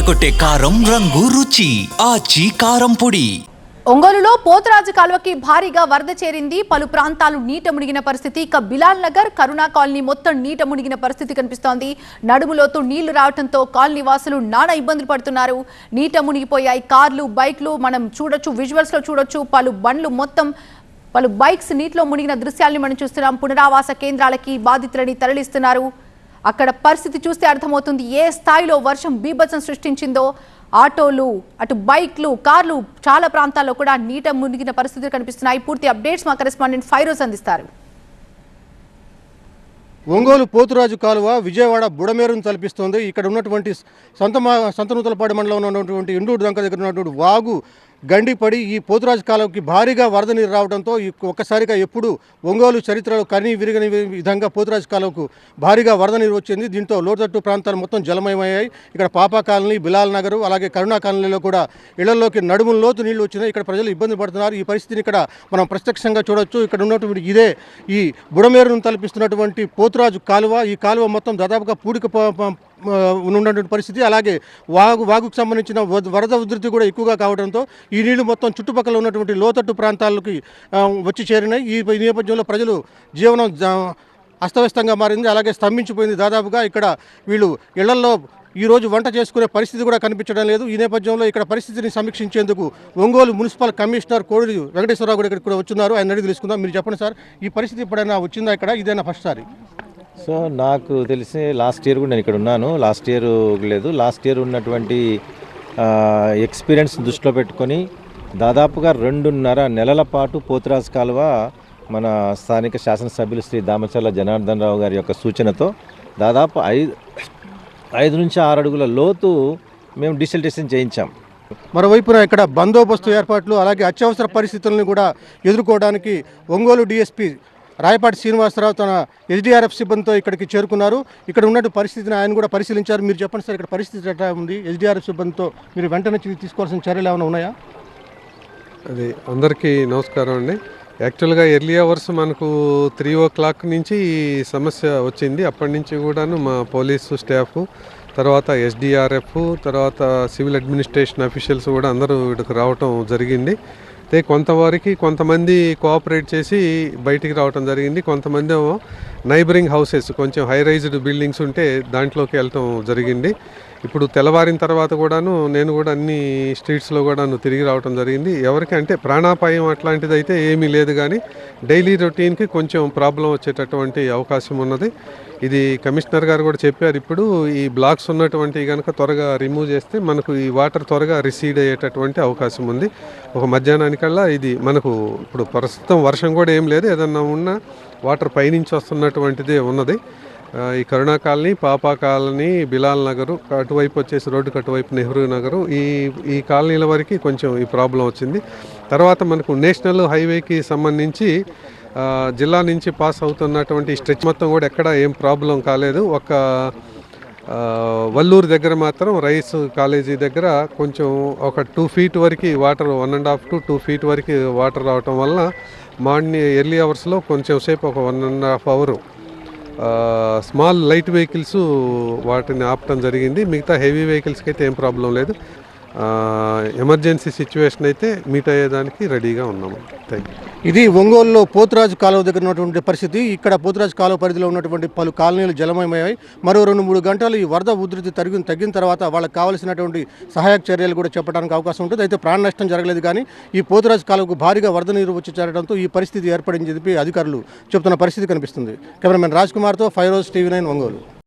అదరగొట్టే కారం రంగు రుచి ఆచి కారం పొడి. ఒంగోలులో పోతరాజు కాలువకి భారీగా వరద చేరింది. పలు ప్రాంతాలు నీట మునిగిన పరిస్థితి. ఇక బిలాల్ నగర్ కరుణా కాలనీ మొత్తం నీట మునిగిన పరిస్థితి కనిపిస్తోంది. నడుములోతు నీళ్ళు రావడంతో కాలనీ వాసులు నానా ఇబ్బందులు పడుతున్నారు. నీట మునిగిపోయాయి కార్లు బైక్లు. మనం చూడొచ్చు విజువల్స్లో చూడొచ్చు పలు బండ్లు మొత్తం పలు బైక్స్ నీటిలో మునిగిన దృశ్యాల్ని మనం చూస్తున్నాం. పునరావాస కేంద్రాలకి బాధితులని తరలిస్తున్నారు. అక్కడ పరిస్థితి చూస్తే అర్థమవుతుంది ఏ స్థాయిలో వర్షం బీభత్సం సృష్టించిందో. ఆటోలు అటు బైక్లు కార్లు చాలా ప్రాంతాల్లో కూడా నీట మునిగిన పరిస్థితులు కనిపిస్తున్నాయి. పూర్తి అప్డేట్స్ మా కరెస్పాండెంట్ ఫైరోజ్ అందిస్తారు. ఒంగోలు పోతురాజు కాలువ విజయవాడ బుడమేరును తలపిస్తోంది. ఇక్కడ ఉన్నటువంటి సంత సంతనూతలపాడు మండలంలో ఉన్నటువంటి ఇండూరు దంక దగ్గర ఉన్నటువంటి వాగు గండిపడి ఈ పోతురాజు కాలువకి భారీగా వరద నీరు రావడంతో ఈ ఒక్కసారిగా ఎప్పుడు ఒంగోలు చరిత్రలో కని విరిగని విధంగా పోతురాజు కాలువకు భారీగా వరద నీరు వచ్చింది. దీంతో లోతట్టు ప్రాంతాలు మొత్తం జలమయమయ్యాయి. ఇక్కడ పాపా కాలనీ బిలాల్ నగరు అలాగే కరుణా కాలనీలో కూడా ఇళ్ళలోకి నడుము లోతు నీళ్ళు వచ్చినాయి. ఇక్కడ ప్రజలు ఇబ్బంది పడుతున్నారు. ఈ పరిస్థితిని ఇక్కడ మనం ప్రత్యక్షంగా చూడొచ్చు. ఇక్కడ ఉన్నటువంటి ఇదే ఈ బుడమేరును తలపిస్తున్నటువంటి పోతురాజు కాలువ. ఈ కాలువ మొత్తం దాదాపుగా పూడిక ఉన్నటువంటి పరిస్థితి. అలాగే వాగు వాగుకు సంబంధించిన వద- వరద ఉధృతి కూడా ఎక్కువగా కావడంతో ఈ నీళ్ళు మొత్తం చుట్టుపక్కల ఉన్నటువంటి లోతట్టు ప్రాంతాలకి వచ్చి చేరినాయి. ఈ నేపథ్యంలో ప్రజలు జీవనం అస్తవ్యస్తంగా మారింది. అలాగే స్తంభించిపోయింది. దాదాపుగా ఇక్కడ వీళ్ళు ఇళ్ళల్లో ఈరోజు వంట చేసుకునే పరిస్థితి కూడా కనిపించడం లేదు. ఈ నేపథ్యంలో ఇక్కడ పరిస్థితిని సమీక్షించేందుకు ఒంగోలు మున్సిపల్ కమిషనర్ కోడి వెంకటేశ్వరరావు కూడా ఇక్కడ వచ్చున్నారు. ఆయన అడిగి తెలుసుకుందాం. మీరు చెప్పండి సార్ ఈ పరిస్థితి ఎప్పుడైనా వచ్చిందా ఇక్కడ? ఇదేనా ఫస్ట్ సారి? సో నాకు తెలిసి లాస్ట్ ఇయర్ కూడా నేను ఇక్కడ ఉన్నాను. లాస్ట్ ఇయర్ లేదు. లాస్ట్ ఇయర్ ఉన్నటువంటి ఎక్స్పీరియన్స్ దృష్టిలో పెట్టుకొని దాదాపుగా రెండున్నర నెలల పాటు పోతురాజ్ కాలువ మన స్థానిక శాసనసభ్యులు శ్రీ దామచర్ల జనార్దన్ రావు గారి యొక్క సూచనతో దాదాపు ఐదు ఐదు నుంచి ఆరు అడుగుల లోతు మేము డిసల్టేషన్ చేయించాం. మరోవైపున ఇక్కడ బందోబస్తు ఏర్పాట్లు అలాగే అత్యవసర పరిస్థితులను కూడా ఎదుర్కోవడానికి ఒంగోలు డిఎస్పీ రాయపాటి శ్రీనివాసరావు తన ఎస్డీఆర్ఎఫ్ సిబ్బందితో ఇక్కడికి చేరుకున్నారు. ఇక్కడ ఉన్నట్టు పరిస్థితిని ఆయన కూడా పరిశీలించారు. మీరు చెప్పండి సార్ ఇక్కడ పరిస్థితి ఎట్లా ఉంది? ఎస్డీఆర్ఎఫ్ సిబ్బందితో మీరు వెంటనే తీసుకోవాల్సిన చర్యలు ఏమైనా ఉన్నాయా? అది అందరికీ నమస్కారం అండి. యాక్చువల్గా ఎర్లీ అవర్స్ మనకు త్రీ ఓ క్లాక్ నుంచి ఈ సమస్య వచ్చింది. అప్పటి నుంచి కూడాను మా పోలీసు స్టాఫ్ తర్వాత ఎస్డిఆర్ఎఫ్ తర్వాత సివిల్ అడ్మినిస్ట్రేషన్ అఫీషియల్స్ కూడా అందరూ ఇక్కడికి రావటం జరిగింది. అయితే కొంతవరకు కొంతమంది కోఆపరేట్ చేసి బయటికి రావటం జరిగింది కొంతమంది ఏమో నైబరింగ్ హౌసెస్ కొంచెం హై రైజ్డ్ బిల్డింగ్స్ ఉంటే దాంట్లోకి వెళ్ళటం జరిగింది. ఇప్పుడు తెల్లవారిన తర్వాత కూడాను నేను కూడా అన్ని స్ట్రీట్స్లో కూడాను తిరిగి రావటం జరిగింది. ఎవరికి అంటే ప్రాణాపాయం అట్లాంటిది అయితే ఏమీ లేదు కానీ డైలీ రొటీన్కి కొంచెం ప్రాబ్లం వచ్చేటటువంటి అవకాశం ఉన్నది. ఇది కమిషనర్ గారు కూడా చెప్పారు ఇప్పుడు ఈ బ్లాక్స్ ఉన్నటువంటి కనుక త్వరగా రిమూవ్ చేస్తే మనకు ఈ వాటర్ త్వరగా రిసీడ్ అయ్యేటటువంటి అవకాశం ఉంది. ఒక మధ్యాహ్నానికల్లా ఇది మనకు ఇప్పుడు ప్రస్తుతం వర్షం కూడా ఏం లేదు. ఏదన్నా ఉన్నా వాటర్ పైనుంచి వస్తున్నటువంటిదే ఉన్నది. ఈ కరుణా కాలనీ పాపా కాలనీ బిలాల్ నగరు అటువైపు వచ్చేసి రోడ్డుకు అటువైపు నెహ్రూ నగరు ఈ ఈ కాలనీల వరకు కొంచెం ఈ ప్రాబ్లం వచ్చింది. తర్వాత మనకు నేషనల్ హైవేకి సంబంధించి జిల్లా నుంచి పాస్ అవుతున్నటువంటి స్ట్రెచ్ మొత్తం కూడా ఎక్కడ ఏం ప్రాబ్లం కాలేదు. ఒక వల్లూరు దగ్గర మాత్రం రైస్ కాలేజీ దగ్గర కొంచెం ఒక టూ ఫీట్ వరకు water one and half to two feet వరకు వాటర్ రావటం వల్ల మార్నింగ్ ఎర్లీ అవర్స్లో కొంచెం సేపు ఒక one and half hour small light vehicles వాటిని ఆపటం జరిగింది. మిగతా హెవీ వెహికల్స్కి అయితే ఏం ప్రాబ్లం లేదు. ఎమర్జెన్సీ సిచ్యువేషన్ అయితే మీట్ అయ్యేదానికి రెడీగా ఉన్నాము. థ్యాంక్ యూ ఇది ఒంగోలులో పోతురాజు కాలువ దగ్గర ఉన్నటువంటి పరిస్థితి. ఇక్కడ పోతురాజు కాలువ పరిధిలో ఉన్నటువంటి పలు కాలనీలు జలమయమయ్యాయి. మరో రెండు మూడు గంటలు ఈ వరద ఉధృతి తరిగి తగ్గిన తర్వాత వాళ్ళకి కావాల్సినటువంటి సహాయక చర్యలు కూడా చెప్పడానికి అవకాశం ఉంటుంది. అయితే ప్రాణ నష్టం జరగలేదు కానీ ఈ పోతురాజు కాలువకు భారీగా వరద నీరు వచ్చి చేరడంతో ఈ పరిస్థితి ఏర్పడింది చెప్పి అధికారులు చెబుతున్న పరిస్థితి కనిపిస్తుంది. కెమెరామెన్ రాజ్ కుమార్తో five rose TV nine Ongole.